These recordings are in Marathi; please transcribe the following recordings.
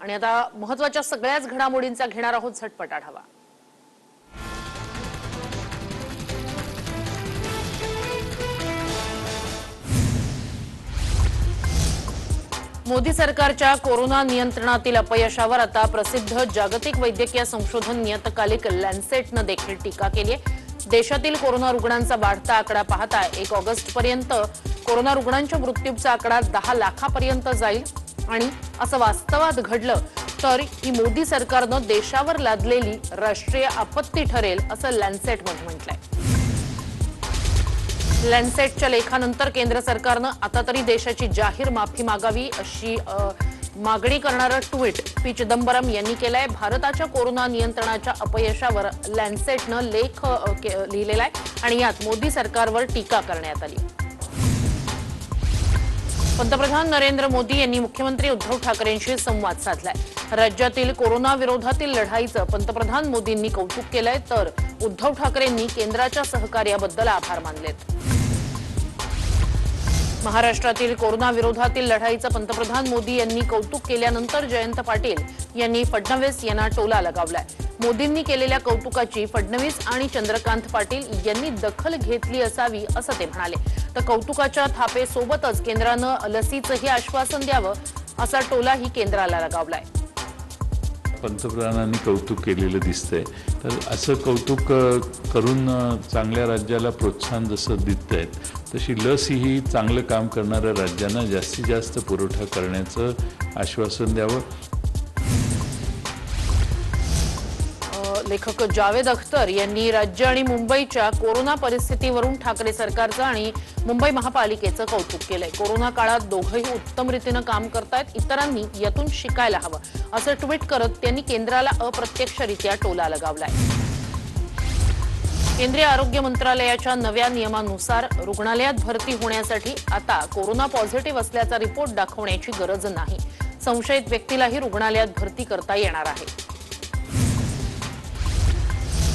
आणि आता महत्त्वाच्या सगळ्याच घडामोडींचा घेणार आहोत झटपट आढावा मोदी सरकारच्या कोरोना नियंत्रणातील अपयशावर आता प्रसिद्ध जागतिक वैद्यकीय संशोधन नियतकालिक लॅन्सेटनं देखील टीका केली आहे. देशातील कोरोना रुग्णांचा वाढता आकडा पाहता एक ऑगस्ट पर्यंत कोरोना रुग्णांच्या मृत्यूचा आकडा दहा लाखापर्यंत जाईल. आणि असं वास्तवात घडलं तर ही मोदी सरकारनं देशावर लादलेली राष्ट्रीय आपत्ती ठरेल असं लॅन्सेटमध्ये म्हटलंय. लॅन्सेटच्या लेखानंतर केंद्र सरकारनं आता तरी देशाची जाहीर माफी मागावी अशी मागणी करणारं ट्विट पी चिदंबरम यांनी केलंय. भारताच्या कोरोना नियंत्रणाच्या अपयशावर लॅन्सेटनं लेख लिहिलेला आहे आणि यात मोदी सरकारवर टीका करण्यात आली. पंतप्रधान नरेंद्र मोदी यांनी मुख्यमंत्री उद्धव ठाकरेंशी संवाद साधलाय. राज्यातील कोरोना विरोधातील लढाईचं पंतप्रधान मोदींनी कौतुक केलंय तर उद्धव ठाकरेंनी केंद्राच्या सहकार्याबद्दल आभार मानलेत. महाराष्ट्रातील कोरोना विरोधातील लढाईचं पंतप्रधान मोदी यांनी कौतुक केल्यानंतर जयंत पाटील यांनी फडणवीस यांना टोला लगावलाय. मोदींनी केलेल्या कौतुकाची फडणवीस आणि चंद्रकांत पाटील यांनी दखल घेतली असावी असं ते म्हणाले. तर कौतुकाच्या थापेसोबतच केंद्रानं लसीचंही आश्वासन द्यावं असा टोलाही केंद्राला लगावलाय. पंतप्रधानांनी कौतुक केलेलं दिसतंय. तर असं कौतुक करून चांगल्या राज्याला प्रोत्साहन जसं देत आहेत तशी लस ही चांगलं काम करणाऱ्या राज्यांना जास्तीत जास्त पुरवठा करण्याचं आश्वासन द्यावं. लेखक जावेद अख्तर यांनी राज्य आणि मुंबईच्या कोरोना परिस्थितीवरून ठाकरे सरकारचं आणि मुंबई महापालिकेचं कौतुक केलंय. कोरोना काळात दोघंही उत्तम रीतीनं काम करतायत इतरांनी यातून शिकायला हवं. असं ट्विट करत त्यांनी केंद्राला अप्रत्यक्षरित्या टोला लगावलाय. केंद्रीय आरोग्य मंत्रालयाच्या नव्या नियमानुसार रुग्णालयात भरती होण्यासाठी आता कोरोना पॉझिटिव्ह असल्याचा रिपोर्ट दाखवण्याची गरज नाही. संशयित व्यक्तीलाही रुग्णालयात भरती करता येणार आहे.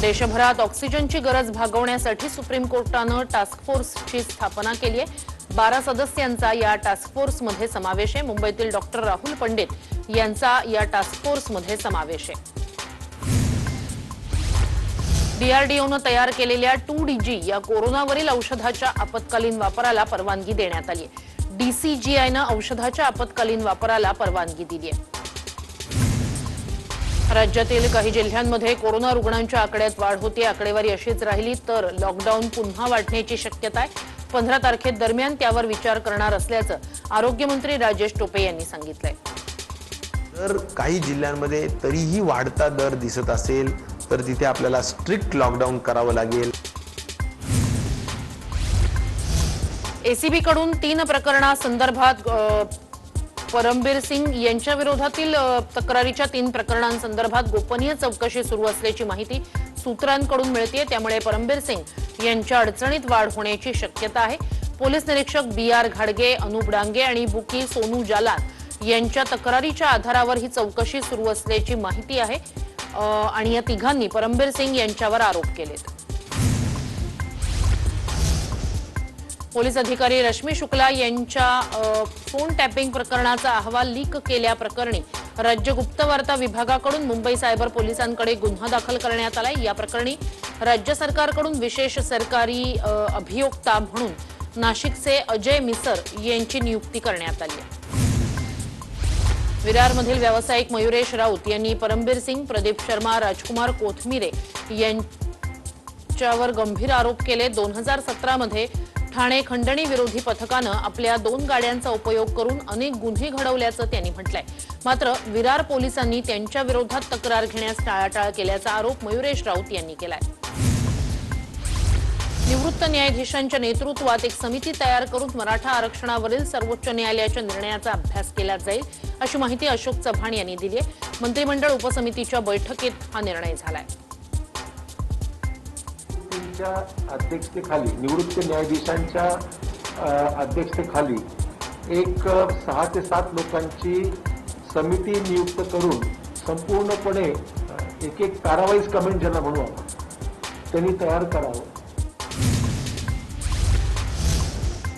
देशभरात ऑक्सिजनची गरज भागवण्यासाठी सुप्रीम कोर्टानं टास्क फोर्सची स्थापना केली आहे. बारा सदस्यांचा या टास्क फोर्समध्ये समावेश आहे. मुंबईतील डॉक्टर राहुल पंडित यांचा या टास्क फोर्समध्ये समावेश आहे. डीआरडीओनं तयार केलेल्या टू डीजी या कोरोनावरील औषधाच्या आपत्कालीन वापराला परवानगी देण्यात आली आहे. डीसीजीआयनं औषधाच्या आपत्कालीन वापराला परवानगी दिली आहे. राज्यातील काही जिल्ह्यांमध्ये कोरोना रुग्णांच्या आकड्यात वाढ होते. आकडेवारी अशीच राहिली तर लॉकडाऊन पुन्हा वाढण्याची शक्यता आहे. पंधरा तारखेदरम्यान त्यावर विचार करणार असल्याचं आरोग्यमंत्री राजेश टोपे यांनी सांगितलंय. जर काही जिल्ह्यांमध्ये तरीही वाढता दर दिसत असेल तर तिथे आपल्याला स्ट्रिक्ट लॉकडाऊन करावं लागेल. एसीबी कडून तीन प्रकरणासंदर्भात परमबीर सिंग यांच्या विरोधातील तक्रारीच्या तीन प्रकरणांसंदर्भात गोपनीय चौकशी सुरू असल्याची माहिती सूत्रांकडून मिळते त्यामुळे परमबीर सिंग यांच्या अडचणीत वाढ होण्याची शक्यता आहे. पोलीस निरीक्षक बी आर घाडगे अनुप डांगे आणि बुकी सोनू जालान यांच्या तक्रारीच्या आधारावर ही चौकशी सुरू असल्याची माहिती आहे. आणि या तिघांनी परमबीर सिंग यांच्यावर आरोप केलेत. पोलीस अधिकारी रश्मी शुक्ला यांच्या फोन टॅपिंग प्रकरणाचा अहवाल लीक केल्याप्रकरणी राज्य गुप्तवार्ता विभागाकडून मुंबई सायबर पोलिसांकडे गुन्हा दाखल करण्यात आलाय. या प्रकरणी राज्य सरकारकडून विशेष सरकारी अभियोक्ता म्हणून नाशिकचे अजय मिसर यांची नियुक्ती करण्यात आली आहे. विरारमधील व्यावसायिक मयुरेश राऊत यांनी परमबीर सिंग प्रदीप शर्मा राजकुमार कोथमिरे यांच्यावर गंभीर आरोप केले. दोन हजार सतरामध्ये ठाणे खंडणी विरोधी पथकानं आपल्या दोन गाड्यांचा उपयोग करून अनेक गुन्हे घडवल्याचं त्यांनी म्हटलंय. मात्र विरार पोलिसांनी त्यांच्या विरोधात तक्रार घेण्यास टाळाटाळ केल्याचा आरोप मयुरेश राऊत यांनी केलाय. निवृत्त न्यायाधीशांच्या नेतृत्वात एक समिती तयार करून मराठा आरक्षणावरील सर्वोच्च न्यायालयाच्या निर्णयाचा अभ्यास केला जाईल अशी माहिती अशोक चव्हाण यांनी दिली आहे मंत्रिमंडळ उपसमितीच्या बैठकीत हा निर्णय झाला आहे न्यायाधीशांच्या अध्यक्षतेखाली निवृत्त न्यायाधीशांच्या अध्यक्षतेखाली एक सहा ते सात लोकांची समिती नियुक्त करून संपूर्णपणे एक एक पॅरावाईज कमेंट ज्यांना म्हणू आपण त्यांनी तयार करावं.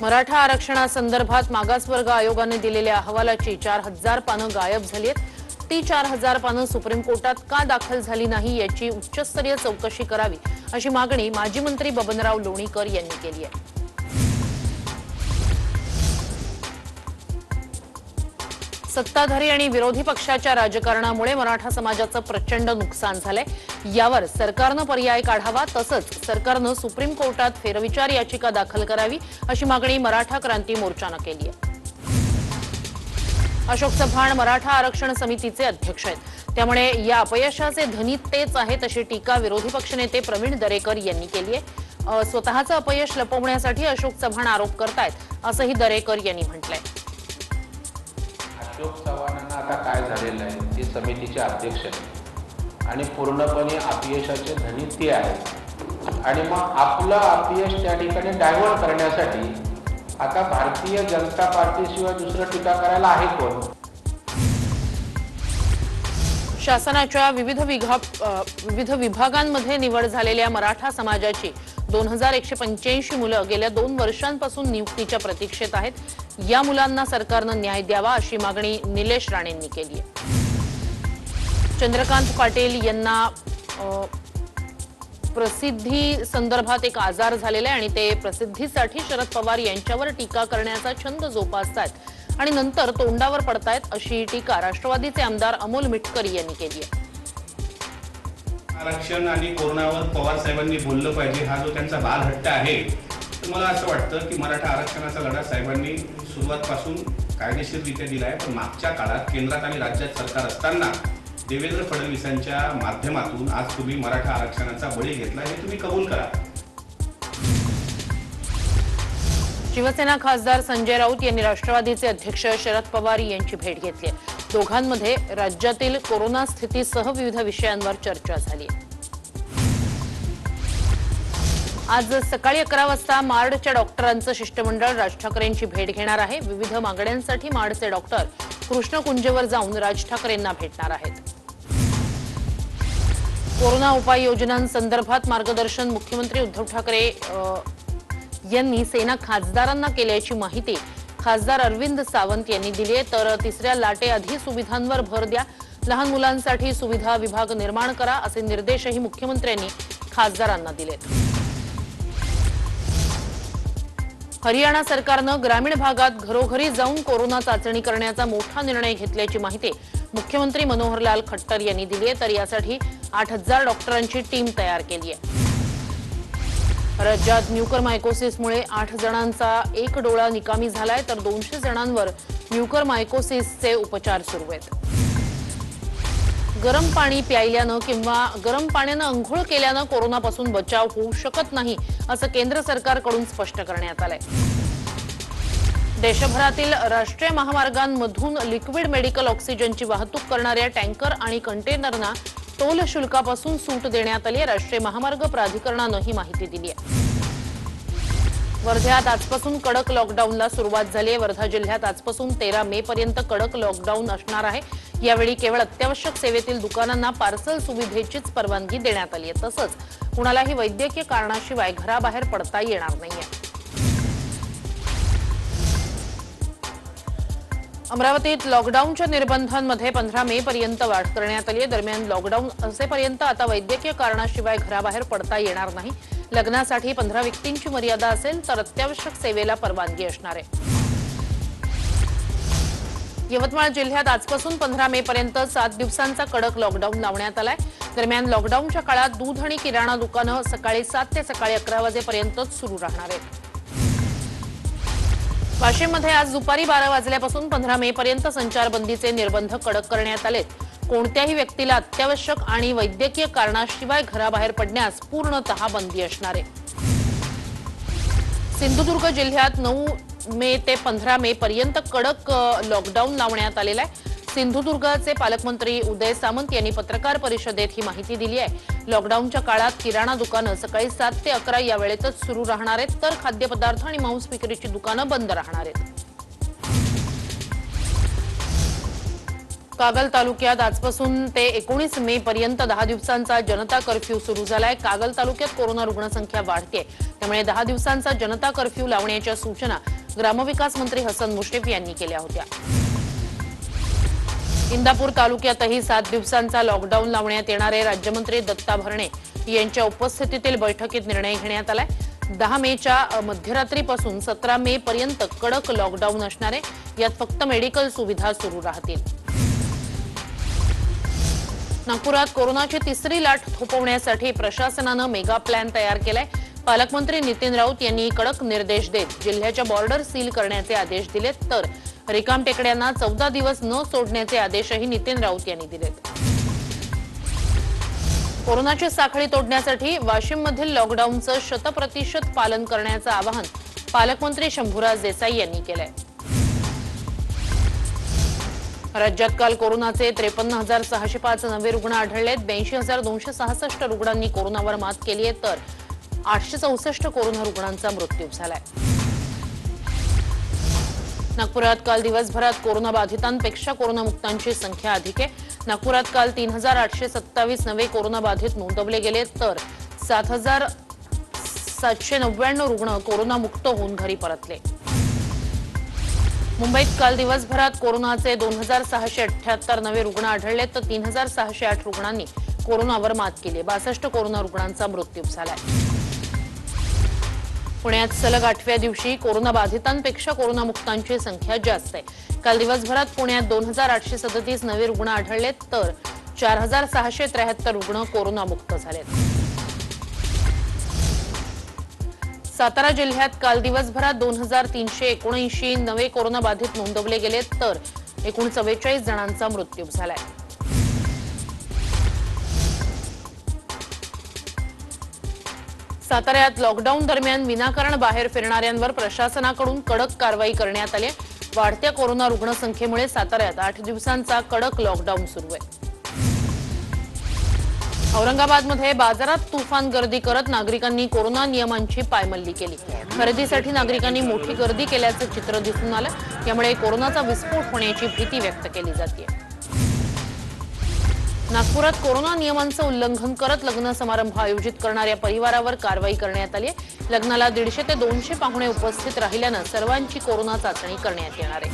मराठा आरक्षणासंदर्भात मागासवर्ग आयोगाने दिलेल्या अहवालाची चार हजार पानं गायब झाली आहेत ती चार हजार पानं सुप्रीम कोर्टात का दाखल झाली नाही याची उच्चस्तरीय चौकशी करावी अशी मागणी माजी मंत्री बबनराव लोणीकर यांनी केली आहे. सत्ताधारी आणि विरोधी पक्षाच्या राजकारणामुळे मराठा समाजाचं प्रचंड नुकसान झालंय. यावर सरकारनं पर्याय काढावा तसंच सरकारनं सुप्रीम कोर्टात फेरविचार याचिका दाखल करावी अशी मागणी मराठा क्रांती मोर्चानं केली आहे. अशोक चव्हाण मराठा आरक्षण समितीचे अध्यक्ष आहेत. त्यामुळे या अपयशाचे धनी तेच आहेत अशी टीका विरोधी पक्षनेते प्रवीण दरेकर यांनी केली आहे. स्वतःचं अपयश लपवण्यासाठी अशोक चव्हाण आरोप करतायत असंही दरेकर यांनी म्हटलंय. अशोक चव्हाणांना आता काय झालेलं आहे? ते समितीचे अध्यक्ष आहेत. आणि पूर्णपणे अपयशाचे धनी ते आहेत. आणि मग आपलं अपयश त्या ठिकाणी डायव्हर्ट करण्यासाठी आता भारतीय जनता पार्टीशिवाय दुसरं टीका करायला आहे कोण? शासनाच्या विविध विविध विभागांमध्ये निवड झालेल्या मराठा समाजाची दोन हजार एकशे पंच्याऐंशी मुलं गेल्या दोन वर्षांपासून नियुक्तीच्या प्रतीक्षेत आहेत. या मुलांना सरकारनं न्याय द्यावा अशी मागणी निलेश राणेंनी केली आहे. चंद्रकांत पाटील यांना प्रसिद्धी संदर्भात एक आजार झालेला आहे आणि ते प्रसिद्धीसाठी शरद पवार यांच्यावर टीका करण्याचा छंद जोपासतायत. आणि नंतर तोंडावर पडतायत अशी टीका राष्ट्रवादीचे आमदार अमोल मिटकरी यांनी केली आहे. आरक्षण आणि कोरोनावर पवार साहेबांनी बोललं पाहिजे हा जो त्यांचा बालहट्ट आहे तर मला असं वाटतं की मराठा आरक्षणाचा लढा साहेबांनी सुरुवातपासून कायदेशीररित्या दिला आहे पण मागच्या काळात केंद्रात आणि राज्यात सरकार असताना देवेंद्र फडणवीसांच्या माध्यमातून आज तुम्ही मराठा आरक्षणाचा बळी घेतला हे तुम्ही कबूल करा. शिवसेना खासदार संजय राऊत यांनी राष्ट्रवादीचे अध्यक्ष शरद पवार यांची भेट घेतली आहे. दोघांमध्ये राज्यातील कोरोना स्थितीसह विविध विषयांवर चर्चा झाली आज सकाळी अकरा वाजता मार्डच्या डॉक्टरांचं शिष्टमंडळ राज ठाकरेंची भेट घेणार आहे. विविध मागण्यांसाठी मार्डचे डॉक्टर कृष्ण कुंजेवर जाऊन राज ठाकरेंना भेटणार आहेत. कोरोना उपाययोजनांसंदर्भात मार्गदर्शन मुख्यमंत्री उद्धव ठाकरे यांनी सेना खासदारांना केल्याची माहिती खासदार अरविंद सावंत यांनी दिली आहे. तर तिसऱ्या लाटेआधी सुविधांवर भर द्या. लहान मुलांसाठी सुविधा विभाग निर्माण करा असे निर्देशही मुख्यमंत्र्यांनी खासदारांना दिलेत. हरियाणा सरकारनं ग्रामीण भागात घरोघरी जाऊन कोरोना चाचणी करण्याचा मोठा निर्णय घेतल्याची माहिती मुख्यमंत्री मनोहरलाल खट्टर यांनी दिली आहे. तर यासाठी आठ हजार डॉक्टरांची टीम तयार केली आहे. राज्यात म्युकरमायकोसिसमुळे आठ जणांचा एक डोळा निकामी झालाय. तर दोनशे जणांवर म्युकरमायकोसिसचे उपचार सुरू आहेत. गरम पाणी प्यायल्यानं किंवा गरम पाण्यानं अंघोळ केल्यानं कोरोनापासून बचाव होऊ शकत नाही असं केंद्र सरकारकडून स्पष्ट करण्यात आलंय. देशभरातील राष्ट्रीय महामार्गांमधून लिक्विड मेडिकल ऑक्सिजनची वाहतूक करणाऱ्या टँकर आणि कंटेनरना टोल शुल्कापासून सूट देण्यात आली आहे. राष्ट्रीय महामार्ग प्राधिकरणानं ही माहिती दिली आहे. वर्ध्यात आजपासून कडक लॉकडाऊनला सुरुवात झाली आहे. वर्धा जिल्ह्यात आजपासून तेरा मे पर्यंत कडक लॉकडाऊन असणार आहे. यावेळी केवळ अत्यावश्यक सेवेतील दुकानांना पार्सल सुविधेचीच परवानगी देण्यात आली आहे. तसंच कुणालाही वैद्यकीय कारणाशिवाय घराबाहेर पडता येणार नाहीये. अमरावतीत लॉकडाऊनच्या निर्बंधांमध्ये पंधरा मे पर्यंत वाढ करण्यात आली आहे. दरम्यान लॉकडाऊन असेपर्यंत आता वैद्यकीय कारणाशिवाय घराबाहेर पडता येणार नाही. लग्नासाठी पंधरा व्यक्तींची मर्यादा असेल तर अत्यावश्यक सेवेला परवानगी असणार आहे. यवतमाळ जिल्ह्यात आजपासून पंधरा मे पर्यंत सात दिवसांचा कडक लॉकडाऊन लावण्यात आलाय. दरम्यान लॉकडाऊनच्या काळात दूध आणि किराणा दुकानं सकाळी सात ते सकाळी अकरा वाजेपर्यंतच सुरू राहणार आहेत. वाशिममध्ये आज दुपारी बारा वाजल्यापासून पंधरा मे पर्यंत संचारबंदीचे निर्बंध कडक करण्यात आलेत कोणत्याही व्यक्तीला अत्यावश्यक आणि वैद्यकीय कारणाशिवाय घराबाहेर पडण्यास पूर्णतः बंदी असणार आहे. सिंधुदुर्ग जिल्ह्यात नऊ मे ते पंधरा मे पर्यंत कडक लॉकडाऊन लावण्यात आलेला आहे. सिंधुदुर्गचे पालकमंत्री उदय सामंत यांनी पत्रकार परिषदेत ही माहिती दिली आहे. लॉकडाऊनच्या काळात किराणा दुकानं सकाळी सात ते अकरा या वेळेतच सुरू राहणार आहेत तर खाद्यपदार्थ आणि मांस विक्रीची दुकानं बंद राहणार आहेत. कागल तालुक्यात आजपासून ते एकोणीस मे पर्यंत दहा दिवसांचा जनता कर्फ्यू सुरू झालाय. कागल तालुक्यात कोरोना रुग्णसंख्या वाढते. त्यामुळे दहा दिवसांचा जनता कर्फ्यू लावण्याच्या सूचना ग्रामविकास मंत्री हसन मुश्रीफ यांनी केल्या होत्या. इंदापूर तालुक्यातही सात दिवसांचा लॉकडाऊन लावण्यात येणारे राज्यमंत्री दत्ता भरणे यांच्या उपस्थितीतील बैठकीत निर्णय घेण्यात आलाय. दहा मेच्या मध्यरात्रीपासून सतरा मे पर्यंत कडक लॉकडाऊन असणार आहे यात फक्त मेडिकल सुविधा सुरू राहतील. नागपुरात कोरोनाची तिसरी लाट थोपवण्यासाठी प्रशासनानं मेगा प्लॅन तयार केलाय. पालकमंत्री नितीन राऊत यांनी कडक निर्देश देत जिल्ह्याच्या बॉर्डर सील करण्याचे आदेश दिलेत. तर रिकाम टेकड्यांना चौदा दिवस न सोडण्याचे आदेशही नितीन राऊत यांनी दिलेत. कोरोनाची साखळी तोडण्यासाठी वाशिममधील लॉकडाऊनचं शतप्रतिशत पालन करण्याचं आवाहन पालकमंत्री शंभूराज देसाई यांनी केलंय. राज्यात काल कोरोनाचे त्रेपन्न हजार सहाशे पाच नवे रुग्ण आढळलेत. ब्याऐंशी हजार दोनशे सहासष्ट रुग्णांनी कोरोनावर मात केली आहे तर आठशे चौसष्ट कोरोना रुग्णांचा मृत्यू झालाय. नागपुरात काल दिवसभरात कोरोना बाधितांपेक्षा कोरोनामुक्तांची संख्या अधिक आहे. नागपुरात काल तीन हजार आठशे सत्तावीस नवे कोरोना बाधित नोंदवले गेले तर सात हजार सातशे नव्याण्णव रुग्ण कोरोनामुक्त होऊन घरी परतले. मुंबईत काल दिवसभरात कोरोनाचे दोन हजार सहाशे अठ्याहत्तर नवे रुग्ण आढळले तर तीन हजार सहाशे आठ रुग्णांनी कोरोनावर मात केली. बासष्ट कोरोना रुग्णांचा मृत्यू झाला पुण्यात सलग आठव्या दिवशी कोरोनाबाधितांपेक्षा कोरोनामुक्तांची संख्या जास्त आहे. काल दिवसभरात पुण्यात दोन हजार आठशे सदतीस नवे रुग्ण आढळलेत तर चार हजार सहाशे त्र्याहत्तर रुग्ण कोरोनामुक्त झालेत. सातारा जिल्ह्यात काल दिवसभरात दोन हजार तीनशे एकोणऐंशी नवे कोरोनाबाधित नोंदवले गेले तर एकूण चव्वेचाळीस जणांचा मृत्यू झालाय. साताऱ्यात लॉकडाऊन दरम्यान विनाकारण बाहेर फिरणाऱ्यांवर प्रशासनाकडून कडक कारवाई करण्यात आली वाढत्या कोरोना रुग्णसंख्येमुळे साताऱ्यात आठ दिवसांचा कडक लॉकडाऊन सुरू आहे. औरंगाबादमध्ये बाजारात तुफान गर्दी करत नागरिकांनी कोरोना नियमांची पायमल्ली केली. खरेदीसाठी नागरिकांनी मोठी गर्दी केल्याचं चित्र दिसून आलं. यामुळे कोरोनाचा विस्फोट होण्याची भीती व्यक्त केली जाते नागपुरात कोरोना नियमांचं उल्लंघन करत लग्न समारंभ आयोजित करणाऱ्या परिवारावर कारवाई करण्यात आली आहे. लग्नाला दीडशे ते दोनशे पाहुणे उपस्थित राहिल्यानं सर्वांची कोरोना चाचणी करण्यात येणार आहे.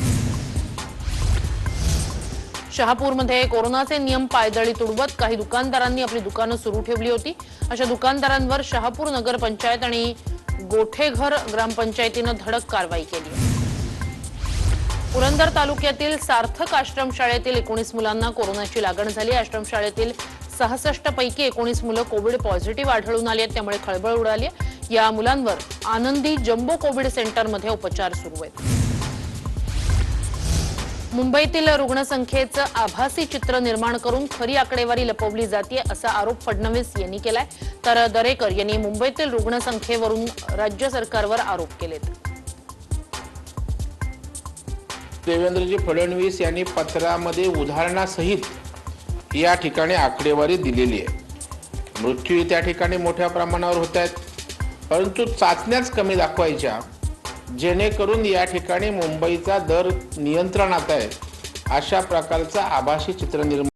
शहापूरमध्ये कोरोनाचे नियम पायदळी तुडवत काही दुकानदारांनी आपली दुकानं सुरू ठेवली होती. अशा दुकानदारांवर शहापूर नगरपंचायत आणि गोठेघर ग्रामपंचायतीनं धडक कारवाई केली आहे. पुरंदर तालुक्यातील सार्थक आश्रमशाळेतील एकोणीस मुलांना कोरोनाची लागण झाली. आश्रमशाळेतील सहासष्ट पैकी एकोणीस मुलं कोविड पॉझिटिव्ह आढळून आली आहेत त्यामुळे खळबळ उडाली आहे. या मुलांवर आनंदी जम्बो कोविड सेंटरमध्ये उपचार सुरू आहेत. मुंबईतील रुग्णसंख्येचं आभासी चित्र निर्माण करून खरी आकडेवारी लपवली जाते असा आरोप फडणवीस यांनी केलाय. तर दरेकर यांनी मुंबईतील रुग्णसंख्येवरून राज्य सरकारवर आरोप केलेत. देवेंद्रजी फडणवीस यांनी पत्रामध्ये उदाहरणासहित या ठिकाणी आकडेवारी दिलेली आहे. मृत्यू त्या ठिकाणी मोठ्या प्रमाणावर होत आहेत. परंतु चाचण्याच कमी दाखवायच्या जेणेकरून या ठिकाणी मुंबईचा दर नियंत्रणात आहे अशा प्रकारचा आभासी चित्र निर्माण